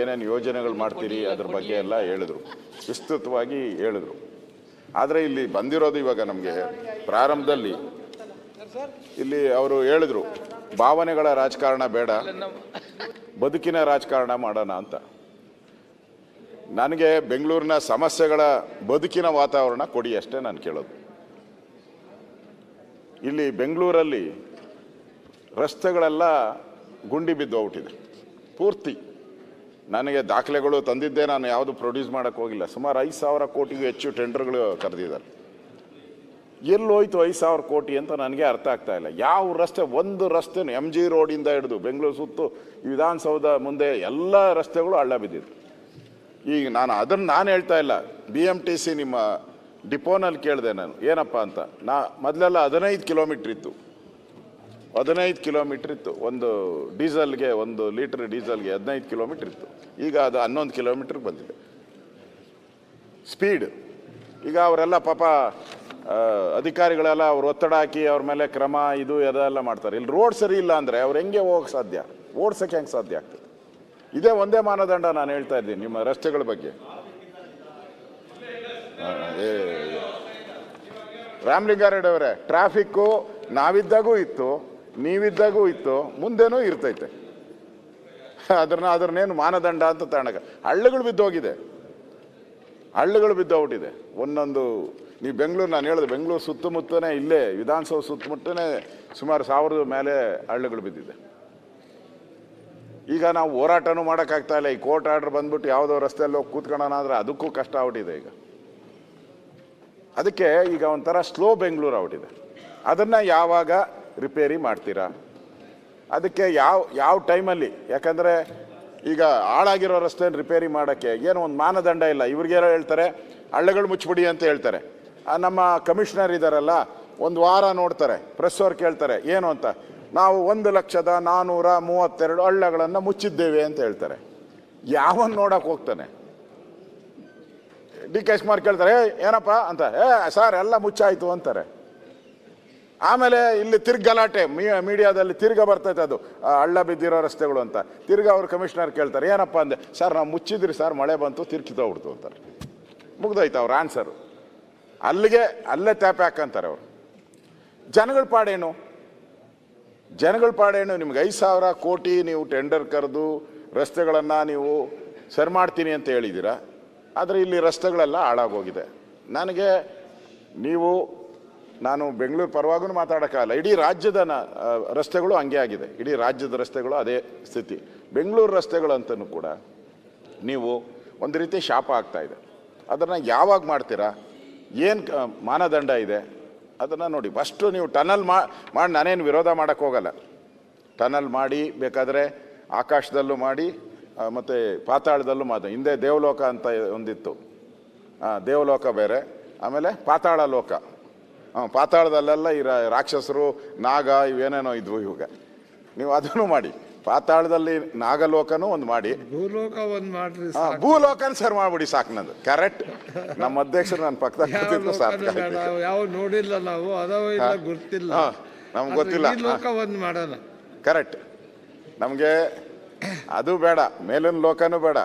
ಏನೇನು ಯೋಜನೆಗಳು ಮಾಡ್ತೀರಿ ಅದ್ರ ಬಗ್ಗೆ ಎಲ್ಲ ಹೇಳಿದ್ರು. ವಿಸ್ತೃತವಾಗಿ ಹೇಳಿದ್ರು. ಆದರೆ ಇಲ್ಲಿ ಬಂದಿರೋದು ಇವಾಗ ನಮಗೆ ಪ್ರಾರಂಭದಲ್ಲಿ ಇಲ್ಲಿ ಅವರು ಹೇಳಿದ್ರು, ಭಾವನೆಗಳ ರಾಜಕಾರಣ ಬೇಡ, ಬದುಕಿನ ರಾಜಕಾರಣ ಮಾಡೋಣ ಅಂತ. ನನಗೆ ಬೆಂಗಳೂರಿನ ಸಮಸ್ಯೆಗಳ ಬದುಕಿನ ವಾತಾವರಣ ಕೊಡಿ ಅಷ್ಟೇ ನಾನು ಕೇಳೋದು. ಇಲ್ಲಿ ಬೆಂಗಳೂರಲ್ಲಿ ರಸ್ತೆಗಳೆಲ್ಲ ಗುಂಡಿ ಬಿದ್ದು ಪೂರ್ತಿ. ನನಗೆ ದಾಖಲೆಗಳು ತಂದಿದ್ದೆ ನಾನು ಯಾವುದು ಪ್ರೊಡ್ಯೂಸ್ ಮಾಡೋಕ್ಕೆ ಹೋಗಿಲ್ಲ. ಸುಮಾರು ಐದು ಸಾವಿರ ಕೋಟಿಗೂ ಹೆಚ್ಚು ಟೆಂಡರ್ಗಳು ಕರೆದಿದ್ದಾರೆ. ಎಲ್ಲೋಯ್ತು ಐದು ಸಾವಿರ ಕೋಟಿ ಅಂತ ನನಗೆ ಅರ್ಥ ಆಗ್ತಾ ಇಲ್ಲ. ಯಾವ ರಸ್ತೆ, ಒಂದು ರಸ್ತೆ ಎಂ ಜಿ ರೋಡಿಂದ ಹಿಡಿದು ಬೆಂಗಳೂರು ಸುತ್ತು ವಿಧಾನಸೌಧ ಮುಂದೆ ಎಲ್ಲ ರಸ್ತೆಗಳು ಹಳ್ಳ ಬಿದ್ದಿದೆ. ಈಗ ನಾನು ಅದನ್ನು ನಾನು ಹೇಳ್ತಾ ಇಲ್ಲ. ಬಿ ಎಂ ಟಿ ಸಿ ನಿಮ್ಮ ಡಿಪೋನಲ್ಲಿ ಕೇಳಿದೆ ನಾನು. ಏನಪ್ಪ ಅಂತ? ನಾ ಮೊದಲೆಲ್ಲ ಹದಿನೈದು ಕಿಲೋಮೀಟ್ರ್ ಇತ್ತು. ಹದಿನೈದು ಕಿಲೋಮೀಟ್ರ್ ಇತ್ತು. ಒಂದು ಡೀಸೆಲ್ಗೆ, ಒಂದು ಲೀಟ್ರ್ ಡೀಸೆಲ್ಗೆ ಹದಿನೈದು ಕಿಲೋಮೀಟ್ರ್ ಇತ್ತು. ಈಗ ಅದು ಹನ್ನೊಂದು ಕಿಲೋಮೀಟ್ರಿಗೆ ಬಂದಿದೆ. ಸ್ಪೀಡ್. ಈಗ ಅವರೆಲ್ಲ ಪಾಪ ಅಧಿಕಾರಿಗಳೆಲ್ಲ ಅವ್ರು ಒತ್ತಡ ಹಾಕಿ ಅವ್ರ ಮೇಲೆ ಕ್ರಮ, ಇದು ಅದೆಲ್ಲ ಮಾಡ್ತಾರೆ. ಇಲ್ಲಿ ರೋಡ್ ಸರಿ ಇಲ್ಲ ಅಂದರೆ ಅವ್ರು ಹೆಂಗೆ ಹೋಗಕ್ಕೆ ಸಾಧ್ಯ? ಓಡ್ಸೋಕ್ಕೆ ಹೆಂಗೆ ಸಾಧ್ಯ ಆಗ್ತದೆ? ಇದೇ ಒಂದೇ ಮಾನದಂಡ ನಾನು ಹೇಳ್ತಾ ಇದ್ದೀನಿ ನಿಮ್ಮ ರಸ್ತೆಗಳ ಬಗ್ಗೆ. ರಾಮಲಿಂಗಾರೆಡ್ಡಿ ಅವರೇ, ಟ್ರಾಫಿಕ್ಕು ನಾವಿದ್ದಾಗೂ ಇತ್ತು. ನೀವಿದ್ದಾಗೂ ಇತ್ತು, ಮುಂದೆನೂ ಇರ್ತೈತೆ. ಅದನ್ನ ಅದ್ರನ್ನೇನು ಮಾನದಂಡ ಅಂತ ತಾಣಕ ಹಳ್ಳಗಳು ಬಿದ್ದೋಗಿದೆ. ಹಳ್ಳುಗಳು ಬಿದ್ದೋಗ್ಬಿಟ್ಟಿದೆ. ಒಂದೊಂದು ನೀವು ಬೆಂಗಳೂರು, ನಾನು ಹೇಳಿದೆ ಬೆಂಗಳೂರು ಸುತ್ತಮುತ್ತನೇ ಇಲ್ಲೇ, ವಿಧಾನಸೌಧ ಸುತ್ತಮುತ್ತನೇ ಸುಮಾರು ಸಾವಿರದ ಮೇಲೆ ಹಳ್ಳುಗಳು ಬಿದ್ದಿದೆ. ಈಗ ನಾವು ಹೋರಾಟನೂ ಮಾಡೋಕ್ಕಾಗ್ತಾ ಇಲ್ಲ. ಈ ಕೋರ್ಟ್ ಆರ್ಡರ್ ಬಂದ್ಬಿಟ್ಟು ಯಾವುದೋ ರಸ್ತೆಯಲ್ಲಿ ಹೋಗಿ ಕೂತ್ಕೊಳ್ಳೋಣ ಅಂದರೆ ಅದಕ್ಕೂ ಕಷ್ಟ ಆಗ್ಬಿಟ್ಟಿದೆ ಈಗ. ಅದಕ್ಕೆ ಈಗ ಒಂಥರ ಸ್ಲೋ ಬೆಂಗಳೂರು ಆಗ್ಬಿಟ್ಟಿದೆ. ಅದನ್ನು ಯಾವಾಗ ರಿಪೇರಿ ಮಾಡ್ತೀರಾ? ಅದಕ್ಕೆ ಯಾವ ಯಾವ ಟೈಮಲ್ಲಿ? ಯಾಕಂದರೆ ಈಗ ಹಾಳಾಗಿರೋ ರಸ್ತೆ ರಿಪೇರಿ ಮಾಡೋಕ್ಕೆ ಏನೋ ಒಂದು ಮಾನದಂಡ ಇಲ್ಲ. ಇವ್ರಿಗೇನೋ ಹೇಳ್ತಾರೆ, ಹಳ್ಳೆಗಳು ಮುಚ್ಚಿಬಿಡಿ ಅಂತ ಹೇಳ್ತಾರೆ. ನಮ್ಮ ಕಮಿಷನರ್ ಇದ್ದಾರಲ್ಲ ಒಂದು ವಾರ ನೋಡ್ತಾರೆ, ಪ್ರೆಸ್ ಅವ್ರು ಕೇಳ್ತಾರೆ, ಏನು ಅಂತ? ನಾವು ಒಂದು ಲಕ್ಷದ ನಾನ್ನೂರ ಮೂವತ್ತೆರಡು ಹಳ್ಳಗಳನ್ನು ಮುಚ್ಚಿದ್ದೇವೆ ಅಂತ ಹೇಳ್ತಾರೆ. ಯಾವನ್ ನೋಡಕ್ಕೆ ಹೋಗ್ತಾನೆ? ಡಿ ಕೆ ಕುಮಾರ್ ಕೇಳ್ತಾರೆ ಏನಪ್ಪ? ಅಂತ, ಏ, ಸರ್, ಎಲ್ಲ ಮುಚ್ಚಾಯಿತು ಅಂತಾರೆ. ಆಮೇಲೆ ಇಲ್ಲಿ ತಿರ್ಗ ಗಲಾಟೆ ಮೀಡಿಯಾದಲ್ಲಿ ತಿರ್ಗ ಬರ್ತೈತೆ ಅದು. ಹಳ್ಳ ಬಿದ್ದಿರೋ ರಸ್ತೆಗಳು ಅಂತ. ತಿರ್ಗ ಅವ್ರು ಕಮಿಷನರ್ ಕೇಳ್ತಾರೆ, ಏನಪ್ಪ ಅಂದೆ, ಸರ್, ನಾವು ಮುಚ್ಚಿದ್ರಿ ಸರ್, ಮಳೆ ಬಂತು ತಿರ್ಕಿತೋಗ್ಬಿಡ್ತು ಅಂತಾರೆ. ಮುಗ್ದೋಯ್ತು ಅವ್ರ ಆನ್ಸರು. ಅಲ್ಲಿಗೆ, ಅಲ್ಲೇ ಟ್ಯಾಪ್ ಹಾಕಂತಾರೆ ಅವರು? ಜನಗಳ ಪಾಡೇನು? ಜನಗಳ ಪಾಡೇನು? ನಿಮ್ಗೆ ಐದು ಸಾವಿರ ಕೋಟಿ ನೀವು ಟೆಂಡರ್ ಕರೆದು ರಸ್ತೆಗಳನ್ನು ನೀವು ಸರಿ ಮಾಡ್ತೀನಿ ಅಂತ ಹೇಳಿದ್ದೀರಾ ಆದರೆ ಇಲ್ಲಿ ರಸ್ತೆಗಳೆಲ್ಲ ಹಾಳಾಗೋಗಿದೆ. ನನಗೆ ನೀವು ನಾನು ಬೆಂಗಳೂರು ಪರವಾಗೂ ಮಾತಾಡೋಕ್ಕಾಗಲ್ಲ. ಇಡೀ ರಾಜ್ಯದ ರಸ್ತೆಗಳು ಹಂಗೆ ಆಗಿದೆ. ಇಡೀ ರಾಜ್ಯದ ರಸ್ತೆಗಳು ಅದೇ ಸ್ಥಿತಿ. ಬೆಂಗಳೂರು ರಸ್ತೆಗಳಂತನೂ ಕೂಡ ನೀವು ಒಂದು ರೀತಿ ಶಾಪ ಆಗ್ತಾ ಇದೆ. ಅದನ್ನು ಯಾವಾಗ ಮಾಡ್ತೀರಾ? ಏನು ಮಾನದಂಡ ಇದೆ? ಅದನ್ನು ನೋಡಿ. ಫಸ್ಟು ನೀವು ಟನಲ್ ಮಾಡಿ ನಾನೇನು ವಿರೋಧ ಮಾಡೋಕ್ಕೆ ಹೋಗಲ್ಲ. ಟನಲ್ ಮಾಡಿ, ಬೇಕಾದರೆ ಆಕಾಶದಲ್ಲೂ ಮಾಡಿ ಮತ್ತು ಪಾತಾಳದಲ್ಲೂ ಮಾಡಿ ಹಿಂದೆ ದೇವಲೋಕ ಅಂತ ಒಂದಿತ್ತು. ದೇವಲೋಕ ಬೇರೆ, ಆಮೇಲೆ ಪಾತಾಳ ಲೋಕ. ಪಾತಾಳದಲ್ಲೆಲ್ಲ ಈ ರಾಕ್ಷಸರು ನಾಗ ಇವೇನೇನೋ ಇದ್ವು ಇವಾಗ. ನೀವು ಅದನ್ನು ಮಾಡಿ. ಪಾತಾಳದಲ್ಲಿ ನಾಗಲೋಕನೂ ಒಂದು ಮಾಡಿ. ಭೂಲೋಕ ಒಂದು ಮಾಡಿ ಭೂಲೋಕನ ಸರ್ ಮಾಡ್ಬಿಡಿ ಸಾಕು ನಂದು. ಕರೆಕ್ಟ್ ನಮ್ಮ ಅಧ್ಯಕ್ಷರು ನನ್ನ ಪಕ್ಕದ ಸಾಕು ಯಾವ ನೋಡಿಲ್ಲ ನಾವು ಅದಾವ ಇಲ್ಲ ಗೊತ್ತಿಲ್ಲ. ನಮ್ಗ್ ಗೊತ್ತಿಲ್ಲ. ಲೋಕ ಒಂದು ಮಾಡೋಣ. ಕರೆಕ್ಟ್ ನಮಗೆ ಅದು ಬೇಡ ಮೇಲಿನ ಲೋಕನೂ ಬೇಡ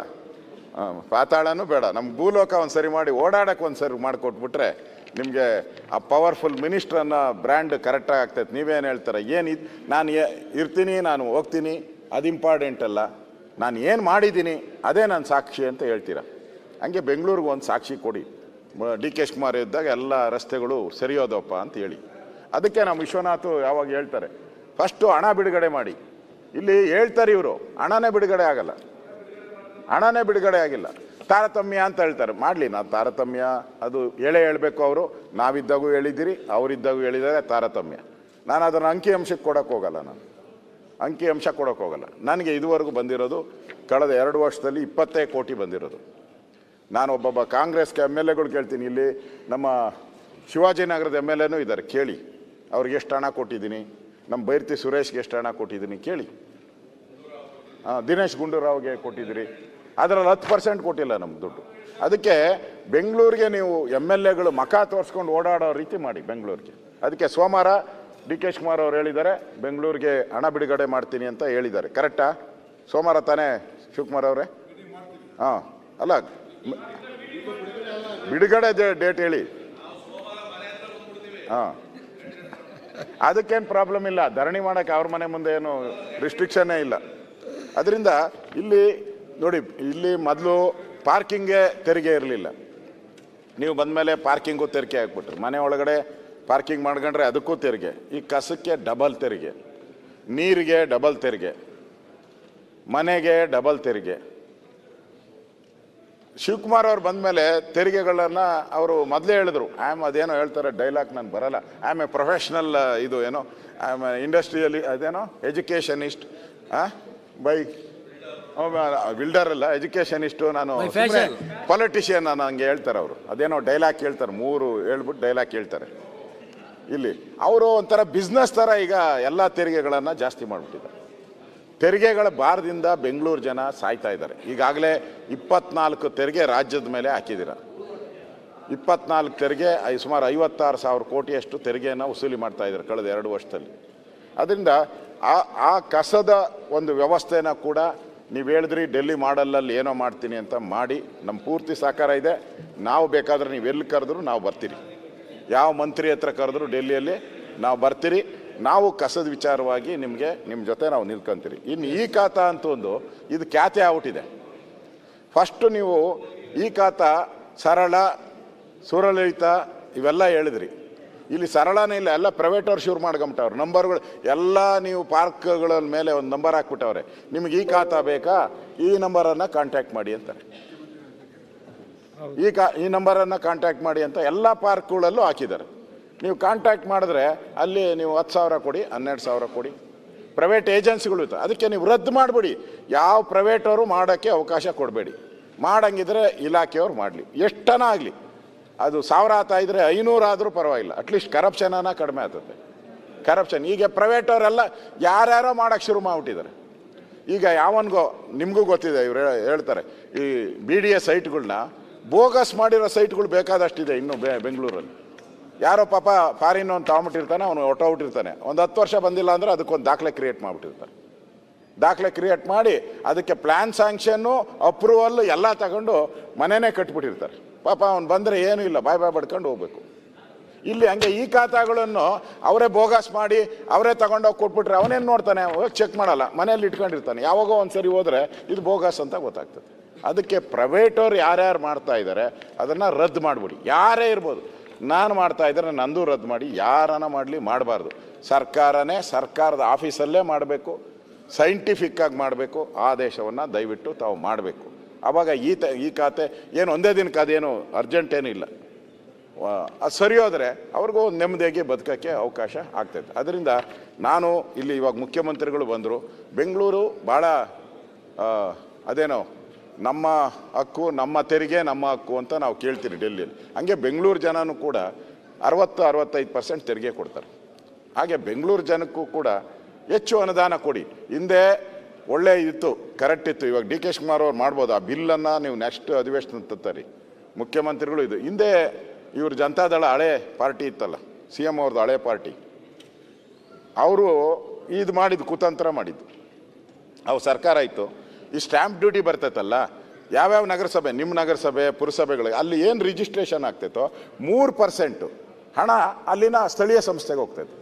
ಪಾತಾಳನೂ ಬೇಡ. ನಮ್ಮ ಭೂಲೋಕ ಒಂದು ಸರಿ ಮಾಡಿ ಓಡಾಡಕ್ಕೆ ಒಂದು ಸರಿ ಮಾಡಿಕೊಟ್ಬಿಟ್ರೆ ನಿಮಗೆ ಆ ಪವರ್ಫುಲ್ ಮಿನಿಸ್ಟ್ರನ್ನ ಬ್ರ್ಯಾಂಡ್ ಕರೆಕ್ಟಾಗಿ ಆಗ್ತೈತೆ. ನೀವೇನು ಹೇಳ್ತಾರೆ? ಏನು ನಾನು ಇರ್ತೀನಿ, ನಾನು ಹೋಗ್ತೀನಿ, ಅದು ಇಂಪಾರ್ಟೆಂಟ್ ಅಲ್ಲ. ನಾನು ಏನು ಮಾಡಿದ್ದೀನಿ ಅದೇ ನಾನು ಸಾಕ್ಷಿ ಅಂತ ಹೇಳ್ತೀರ. ಹಂಗೆ ಬೆಂಗಳೂರಿಗೆ ಒಂದು ಸಾಕ್ಷಿ ಕೊಡಿ. ಡಿ ಕೆ ಶಿವಕುಮಾರ್ ಇದ್ದಾಗ ಎಲ್ಲ ರಸ್ತೆಗಳು ಸರಿಯೋದಪ್ಪ ಅಂತ ಹೇಳಿ. ಅದಕ್ಕೆ ನಮ್ಮ ವಿಶ್ವನಾಥ್ ಯಾವಾಗ ಹೇಳ್ತಾರೆ, ಫಸ್ಟು ಹಣ ಬಿಡುಗಡೆ ಮಾಡಿ. ಇಲ್ಲಿ ಹೇಳ್ತಾರೆ ಇವರು, ಹಣನೇ ಬಿಡುಗಡೆ ಆಗಲ್ಲ. ಹಣನೇ ಬಿಡುಗಡೆ ಆಗಿಲ್ಲ. ತಾರತಮ್ಯ ಅಂತ ಹೇಳ್ತಾರೆ. ಮಾಡಲಿ ನಾ ತಾರತಮ್ಯ ಅದು ಹೇಳೇ ಹೇಳಬೇಕು ಅವರು. ನಾವಿದ್ದಾಗೂ ಹೇಳಿದ್ದೀರಿ ಅವರಿದ್ದಾಗೂ ಹೇಳಿದ್ದಾರೆ ತಾರತಮ್ಯ. ನಾನು ಅದನ್ನು ಅಂಕಿ ಅಂಶಕ್ಕೆ ಕೊಡೋಕೆ ಹೋಗಲ್ಲ ನಾನು. ಅಂಕಿ ಅಂಶ ಕೊಡೋಕೆ ಹೋಗಲ್ಲ. ನನಗೆ ಇದುವರೆಗೂ ಬಂದಿರೋದು ಕಳೆದ ಎರಡು ವರ್ಷದಲ್ಲಿ ಇಪ್ಪತ್ತೇ ಕೋಟಿ ಬಂದಿರೋದು. ನಾನು ಒಬ್ಬೊಬ್ಬ ಕಾಂಗ್ರೆಸ್ಗೆ ಎಂ ಎಲ್ ಎಗಳು ಕೇಳ್ತೀನಿ ಇಲ್ಲಿ ನಮ್ಮ ಶಿವಾಜಿನಗರದ ಎಂ ಎಲ್ ಎನೂ ಇದ್ದಾರೆ ಕೇಳಿ. ಅವ್ರಿಗೆ ಎಷ್ಟು ಹಣ ಕೊಟ್ಟಿದ್ದೀನಿ? ನಮ್ಮ ಬೈರ್ತಿ ಸುರೇಶ್ಗೆ ಎಷ್ಟು ಹಣ ಕೊಟ್ಟಿದ್ದೀನಿ ಕೇಳಿ. ಆ, ದಿನೇಶ್ ಗುಂಡೂರಾವ್ಗೆ ಕೊಟ್ಟಿದ್ದೀರಿ. ಅದರಲ್ಲಿ ಹತ್ತು ಪರ್ಸೆಂಟ್ ಕೊಟ್ಟಿಲ್ಲ ನಮ್ಮ ದುಡ್ಡು. ಅದಕ್ಕೆ ಬೆಂಗಳೂರಿಗೆ ನೀವು ಎಂ ಎಲ್ ಎಗಳು ಮಖ ತೋರಿಸ್ಕೊಂಡು ಓಡಾಡೋ ರೀತಿ ಮಾಡಿ ಬೆಂಗಳೂರಿಗೆ. ಅದಕ್ಕೆ ಸೋಮವಾರ ಡಿ ಕೆ ಶಿವಕುಮಾರ್ ಅವರು ಹೇಳಿದ್ದಾರೆ, ಬೆಂಗಳೂರಿಗೆ ಹಣ ಬಿಡುಗಡೆ ಮಾಡ್ತೀನಿ ಅಂತ ಹೇಳಿದ್ದಾರೆ. ಕರೆಕ್ಟಾ? ಸೋಮವಾರ ತಾನೇ ಶಿವಕುಮಾರ್ ಅವರೇ? ಹಾಂ, ಅಲ್ಲ, ಬಿಡುಗಡೆ ಡೇಟ್ ಹೇಳಿ. ಹಾಂ. ಅದಕ್ಕೇನು ಪ್ರಾಬ್ಲಮ್ ಇಲ್ಲ. ಧರಣಿ ಮಾಡೋಕ್ಕೆ ಅವ್ರ ಮನೆ ಮುಂದೆ ಏನು ರಿಸ್ಟ್ರಿಕ್ಷನ್ನೇ ಇಲ್ಲ. ಅದರಿಂದ ಇಲ್ಲಿ ನೋಡಿ, ಇಲ್ಲಿ ಮೊದಲು ಪಾರ್ಕಿಂಗ್ಗೆ ತೆರಿಗೆ ಇರಲಿಲ್ಲ. ನೀವು ಬಂದ ಮೇಲೆ ಪಾರ್ಕಿಂಗು ತೆರಿಗೆ ಹಾಕ್ಬಿಟ್ರಿ. ಮನೆ ಒಳಗಡೆ ಪಾರ್ಕಿಂಗ್ ಮಾಡ್ಕೊಂಡ್ರೆ ಅದಕ್ಕೂ ತೆರಿಗೆ. ಈ ಕಸಕ್ಕೆ ಡಬಲ್ ತೆರಿಗೆ. ನೀರಿಗೆ ಡಬಲ್ ತೆರಿಗೆ. ಮನೆಗೆ ಡಬಲ್ ತೆರಿಗೆ. ಶಿವಕುಮಾರ್ ಅವ್ರು ಬಂದಮೇಲೆ ತೆರಿಗೆಗಳನ್ನು ಅವರು ಮೊದಲೇ ಹೇಳಿದ್ರು. ಐ ಆಮ್ ಅದೇನೋ ಹೇಳ್ತಾರೆ, ಡೈಲಾಗ್ ನಾನು ಬರಲ್ಲ. ಐ ಆಮ್ ಎ ಪ್ರೊಫೆಷ್ನಲ್, ಇದು ಏನೋ ಐ ಆಮ್ ಇಂಡಸ್ಟ್ರಿಯಲಿ ಅದೇನೋ, ಎಜುಕೇಷನಿಸ್ಟ್ ಬೈ ಬಿಲ್ಡರ್ ಅಲ್ಲ ಇಷ್ಟು ನಾನು. ಪೊಲಿಟಿಷಿಯನ್ ನಾನು ಹಂಗೆ ಹೇಳ್ತಾರೆ ಅವರು. ಅದೇನೋ ಡೈಲಾಗ್ ಹೇಳ್ತಾರೆ ಮೂರು ಹೇಳ್ಬಿಟ್ಟು ಡೈಲಾಗ್ ಹೇಳ್ತಾರೆ ಇಲ್ಲಿ ಅವರು ಒಂಥರ ಬಿಸ್ನೆಸ್ ಥರ ಈಗ ಎಲ್ಲ ತೆರಿಗೆಗಳನ್ನು ಜಾಸ್ತಿ ಮಾಡಿಬಿಟ್ಟಿದ್ದಾರೆ. ತೆರಿಗೆಗಳ ಭಾರದಿಂದ ಬೆಂಗಳೂರು ಜನ ಸಾಯ್ತಾ ಇದ್ದಾರೆ. ಈಗಾಗಲೇ ಇಪ್ಪತ್ನಾಲ್ಕು ತೆರಿಗೆ ರಾಜ್ಯದ ಮೇಲೆ ಹಾಕಿದ್ದೀರ. ಇಪ್ಪತ್ನಾಲ್ಕು ತೆರಿಗೆ ಸುಮಾರು ಐವತ್ತಾರು ಸಾವಿರ ಕೋಟಿಯಷ್ಟು ತೆರಿಗೆಯನ್ನು ವಸೂಲಿ ಮಾಡ್ತಾ ಇದ್ದಾರೆ ಕಳೆದ ಎರಡು ವರ್ಷದಲ್ಲಿ. ಅದರಿಂದ ಆ ಆ ಕಸದ ಒಂದು ವ್ಯವಸ್ಥೆನ ಕೂಡ ನೀವು ಹೇಳಿದ್ರಿ ಡೆಲ್ಲಿ ಮಾಡಲ್ಲಲ್ಲಿ ಏನೋ ಮಾಡ್ತೀನಿ ಅಂತ ಮಾಡಿ ನಮ್ಮ ಪೂರ್ತಿ ಸಹಕಾರ ಇದೆ. ನಾವು ಬೇಕಾದ್ರೆ ನೀವು ಎಲ್ಲಿ ಕರೆದ್ರು ನಾವು ಬರ್ತೀರಿ. ಯಾವ ಮಂತ್ರಿ ಹತ್ರ ಕರೆದ್ರು ಡೆಲ್ಲಿಯಲ್ಲಿ ನಾವು ಬರ್ತೀರಿ. ನಾವು ಕಸದ ವಿಚಾರವಾಗಿ ನಿಮಗೆ ನಿಮ್ಮ ಜೊತೆ ನಾವು ನಿಲ್ಕೊಂತೀರಿ. ಇನ್ನು ಈ ಖಾತ ಅಂತ ಒಂದು, ಇದು ಖ್ಯಾತೆ ಆಗ್ಬಿಟ್ಟಿದೆ. ಫಸ್ಟು ನೀವು ಈ ಖಾತ ಸರಳ, ಸುರಳಿತ ಇವೆಲ್ಲ ಹೇಳಿದ್ರಿ. ಇಲ್ಲಿ ಸರಳನೇ ಇಲ್ಲ, ಎಲ್ಲ ಪ್ರೈವೇಟ್ ಅವ್ರು ಶುರು ಮಾಡ್ಕೊಂಬಿಟ್ಟವ್ರು. ನಂಬರ್ಗಳು ಎಲ್ಲ ನೀವು ಪಾರ್ಕ್ಗಳ ಮೇಲೆ ಒಂದು ನಂಬರ್ ಹಾಕ್ಬಿಟ್ಟವ್ರೆ. ನಿಮ್ಗೆ ಈ ಖಾತಾ ಬೇಕಾ? ಈ ನಂಬರನ್ನು ಕಾಂಟ್ಯಾಕ್ಟ್ ಮಾಡಿ ಅಂತಾರೆ ಈ ಕಾ, ಈ ನಂಬರನ್ನು ಕಾಂಟ್ಯಾಕ್ಟ್ ಮಾಡಿ ಅಂತ ಎಲ್ಲ ಪಾರ್ಕ್ಗಳಲ್ಲೂ ಹಾಕಿದ್ದಾರೆ. ನೀವು ಕಾಂಟ್ಯಾಕ್ಟ್ ಮಾಡಿದ್ರೆ ಅಲ್ಲಿ ನೀವು ಹತ್ತು ಸಾವಿರ ಕೊಡಿ, ಹನ್ನೆರಡು ಸಾವಿರ ಕೊಡಿ. ಪ್ರೈವೇಟ್ ಏಜೆನ್ಸಿಗಳು ಇತ್ತು ಅದಕ್ಕೆ ನೀವು ರದ್ದು ಮಾಡಿಬಿಡಿ. ಯಾವ ಪ್ರೈವೇಟವರು ಮಾಡೋಕ್ಕೆ ಅವಕಾಶ ಕೊಡಬೇಡಿ. ಮಾಡಂಗಿದ್ರೆ ಇಲಾಖೆಯವ್ರು ಮಾಡಲಿ. ಎಷ್ಟನ ಆಗಲಿ. ಅದು ಸಾವಿರ ಆತ ಇದ್ರೆ ಐನೂರು ಆದರೂ ಪರವಾಗಿಲ್ಲ. ಅಟ್ಲೀಸ್ಟ್ ಕರಪ್ಷನನ ಕಡಿಮೆ ಆಗ್ತದೆ ಕರಪ್ಷನ್ ಈಗ ಪ್ರೈವೇಟ್ ಅವರೆಲ್ಲ ಯಾರ್ಯಾರೋ ಮಾಡೋಕ್ಕೆ ಶುರು ಮಾಡಿಬಿಟ್ಟಿದ್ದಾರೆ. ಈಗ ಯಾವನ್ಗೋ, ನಿಮಗೂ ಗೊತ್ತಿದೆ, ಇವ್ರು ಹೇಳ್ತಾರೆ, ಈ ಬಿ ಡಿ ಎ ಸೈಟ್ಗಳನ್ನ ಬೋಗಸ್ ಮಾಡಿರೋ ಸೈಟ್ಗಳು ಬೇಕಾದಷ್ಟಿದೆ ಇನ್ನೂ ಬೆ, ಬೆಂಗಳೂರಲ್ಲಿ. ಯಾರೋ ಪಾಪ ಫಾರಿನ್ ಒಂದು ತಗೊಂಬಿಟ್ಟಿರ್ತಾನೆ, ಅವನು ಹೊಟ್ಟೋಗ್ಬಿಟ್ಟಿರ್ತಾನೆ ಒಂದು ಹತ್ತು ವರ್ಷ ಬಂದಿಲ್ಲ ಅಂದ್ರೆ ಅದಕ್ಕೊಂದು ದಾಖಲೆ ಕ್ರಿಯೇಟ್ ಮಾಡಿಬಿಟ್ಟಿರ್ತಾರೆ. ದಾಖಲೆ ಕ್ರಿಯೇಟ್ ಮಾಡಿ ಅದಕ್ಕೆ ಪ್ಲ್ಯಾನ್ ಸ್ಯಾಂಕ್ಷನ್ನು ಅಪ್ರೂವಲ್ ಎಲ್ಲ ತಗೊಂಡು ಮನೆನೇ ಕಟ್ಬಿಟ್ಟಿರ್ತಾರೆ. ಪಾಪ ಅವ್ನು ಬಂದರೆ ಏನೂ ಇಲ್ಲ, ಬಾಯ್ ಬಾಯ್ ಬಡ್ಕೊಂಡು ಹೋಗ್ಬೇಕು. ಇಲ್ಲಿ ಹಂಗೆ ಈ ಖಾತಾಗಳನ್ನು ಅವರೇ ಬೋಗಸ್ ಮಾಡಿ ಅವರೇ ತಗೊಂಡೋಗಿ ಕೊಟ್ಬಿಟ್ರೆ ಅವನೇನು ನೋಡ್ತಾನೆ? ಚೆಕ್ ಮಾಡಲ್ಲ ಮನೇಲಿ ಇಟ್ಕೊಂಡಿರ್ತಾನೆ. ಯಾವಾಗೋ ಒಂದು ಸರಿ ಹೋದರೆ ಇದು ಬೋಗಾಸ್ ಅಂತ ಗೊತ್ತಾಗ್ತದೆ. ಅದಕ್ಕೆ ಪ್ರೈವೇಟವ್ರು ಯಾರ್ಯಾರು ಮಾಡ್ತಾ ಇದ್ದಾರೆ ಅದನ್ನು ರದ್ದು ಮಾಡಿಬಿಡಿ. ಯಾರೇ ಇರ್ಬೋದು. ನಾನು ಮಾಡ್ತಾ ಇದ್ದರೆ ನಂದು ರದ್ದು ಮಾಡಿ, ಯಾರನ್ನ ಮಾಡಲಿ ಮಾಡಬಾರ್ದು. ಸರ್ಕಾರನೇ ಸರ್ಕಾರದ ಆಫೀಸಲ್ಲೇ ಮಾಡಬೇಕು ಸೈಂಟಿಫಿಕ್ಕಾಗಿ ಮಾಡಬೇಕು, ಆದೇಶವನ್ನು ದಯವಿಟ್ಟು ತಾವು ಮಾಡಬೇಕು. ಆವಾಗ ಈ ತ, ಈ ಖಾತೆ, ಏನು ಒಂದೇ ದಿನಕ್ಕೆ ಅದೇನು ಅರ್ಜೆಂಟ್ ಏನೂ ಇಲ್ಲ. ಅದು ಸರಿ ಹೋದರೆ ಅವ್ರಿಗೂ ನೆಮ್ಮದಿಯಾಗಿ ಬದುಕೋಕ್ಕೆ ಅವಕಾಶ ಆಗ್ತೈತೆ. ಅದರಿಂದ ನಾನು ಇಲ್ಲಿ ಇವಾಗ ಮುಖ್ಯಮಂತ್ರಿಗಳು ಬಂದರು, ಬೆಂಗಳೂರು ಭಾಳ ಅದೇನೋ ನಮ್ಮ ಹಕ್ಕು, ನಮ್ಮ ತೆರಿಗೆ, ನಮ್ಮ ಹಕ್ಕು ಅಂತ ನಾವು ಕೇಳ್ತೀರಿ ಡೆಲ್ಲಿಯಲ್ಲಿ. ಹಂಗೆ ಬೆಂಗಳೂರು ಜನನೂ ಕೂಡ ಅರವತ್ತು, ಅರವತ್ತೈದು ಪರ್ಸೆಂಟ್ ತೆರಿಗೆ ಕೊಡ್ತಾರೆ. ಹಾಗೆ ಬೆಂಗಳೂರು ಜನಕ್ಕೂ ಕೂಡ ಹೆಚ್ಚು ಅನುದಾನ ಕೊಡಿ. ಹಿಂದೆ ಒಳ್ಳೆ ಇತ್ತು ಕರೆಕ್ಟ್ ಇತ್ತು. ಇವಾಗ ಡಿ ಕೆ ಶಿವಕುಮಾರ್ ಅವ್ರು ಮಾಡ್ಬೋದು. ಆ ಬಿಲ್ಲನ್ನು ನೀವು ನೆಕ್ಸ್ಟ್ ಅಧಿವೇಶನ ತರ್ತಾರೆ. ಮುಖ್ಯಮಂತ್ರಿಗಳು ಇದು. ಹಿಂದೆ ಇವ್ರ ಜನತಾದಳ ಹಳೆ ಪಾರ್ಟಿ ಇತ್ತಲ್ಲ, ಸಿ ಎಂ ಅವ್ರದ್ದು ಹಳೆ ಪಾರ್ಟಿ. ಅವರು ಇದು ಮಾಡಿದ್ದು, ಕುತಂತ್ರ ಮಾಡಿದ್ದು. ಅವು ಸರ್ಕಾರ ಇತ್ತು. ಈ ಸ್ಟ್ಯಾಂಪ್ ಡ್ಯೂಟಿ ಬರ್ತೈತಲ್ಲ, ಯಾವ್ಯಾವ ನಗರಸಭೆ ನಿಮ್ಮ ನಗರಸಭೆ ಪುರಸಭೆಗಳಿಗೆ ಅಲ್ಲಿ ಏನು ರಿಜಿಸ್ಟ್ರೇಷನ್ ಆಗ್ತೈತೋ ಮೂರು ಪರ್ಸೆಂಟು ಹಣ ಅಲ್ಲಿನ ಸ್ಥಳೀಯ ಸಂಸ್ಥೆಗೆ ಹೋಗ್ತೈತೆ.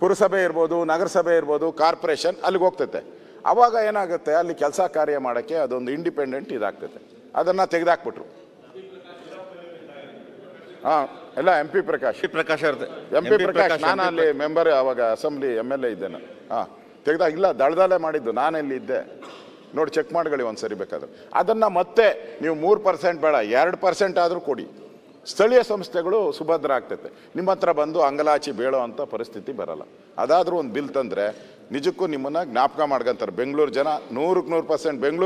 ಪುರಸಭೆ ಇರ್ಬೋದು ನಗರಸಭೆ ಇರ್ಬೋದು ಕಾರ್ಪೊರೇಷನ್ ಅಲ್ಲಿಗೆ ಹೋಗ್ತೈತೆ. ಆವಾಗ ಏನಾಗುತ್ತೆ ಅಲ್ಲಿ ಕೆಲಸ ಕಾರ್ಯ ಮಾಡೋಕ್ಕೆ ಅದೊಂದು ಇಂಡಿಪೆಂಡೆಂಟ್ ಇದಾಗ್ತೈತೆ. ಅದನ್ನು ತೆಗೆದಾಕ್ಬಿಟ್ರು. ಹಾಂ ಎಲ್ಲ ಎಂ ಪಿ ಪ್ರಕಾಶ್. ಪ್ರಕಾಶ್ ಇರುತ್ತೆ ಎಂ ಪಿ ಪ್ರಕಾಶ್ ನಾನು ಅಲ್ಲಿ ಮೆಂಬರ್ ಅವಾಗ ಅಸೆಂಬ್ಲಿ ಎಂ ಎಲ್ ಎ ಇದ್ದೆ ನಾನು ಹಾಂ ತೆಗೆದಾಗ ಇಲ್ಲ ದಳದಲ್ಲೇ ಮಾಡಿದ್ದು ನಾನೆಲ್ಲಿ ಇದ್ದೆ. ನೋಡಿ ಚೆಕ್ ಮಾಡ್ಕೊಳ್ಳಿ ಒಂದು ಸರಿ ಬೇಕಾದ್ರೆ. ಅದನ್ನು ಮತ್ತೆ ನೀವು ಮೂರು ಪರ್ಸೆಂಟ್ ಬೇಡ ಎರಡು ಪರ್ಸೆಂಟ್ ಆದರೂ ಕೊಡಿ. ಸ್ಥಳೀಯ ಸಂಸ್ಥೆಗಳು ಸುಭದ್ರ ಆಗ್ತೈತೆ. ನಿಮ್ಮ ಹತ್ರ ಬಂದು ಅಂಗಲಾಚಿ ಬೀಳೋ ಅಂಥ ಪರಿಸ್ಥಿತಿ ಬರಲ್ಲ. ಅದಾದರೂ ಒಂದು ಬಿಲ್ ತಂದರೆ ನಿಜಕ್ಕೂ ನಿಮ್ಮನ್ನು ಜ್ಞಾಪಕ ಮಾಡ್ಕೊಂತಾರೆ. ಬೆಂಗಳೂರು ಜನ ನೂರಕ್ಕೆ ನೂರು ಪರ್ಸೆಂಟ್ ಬೆಂಗಳೂರು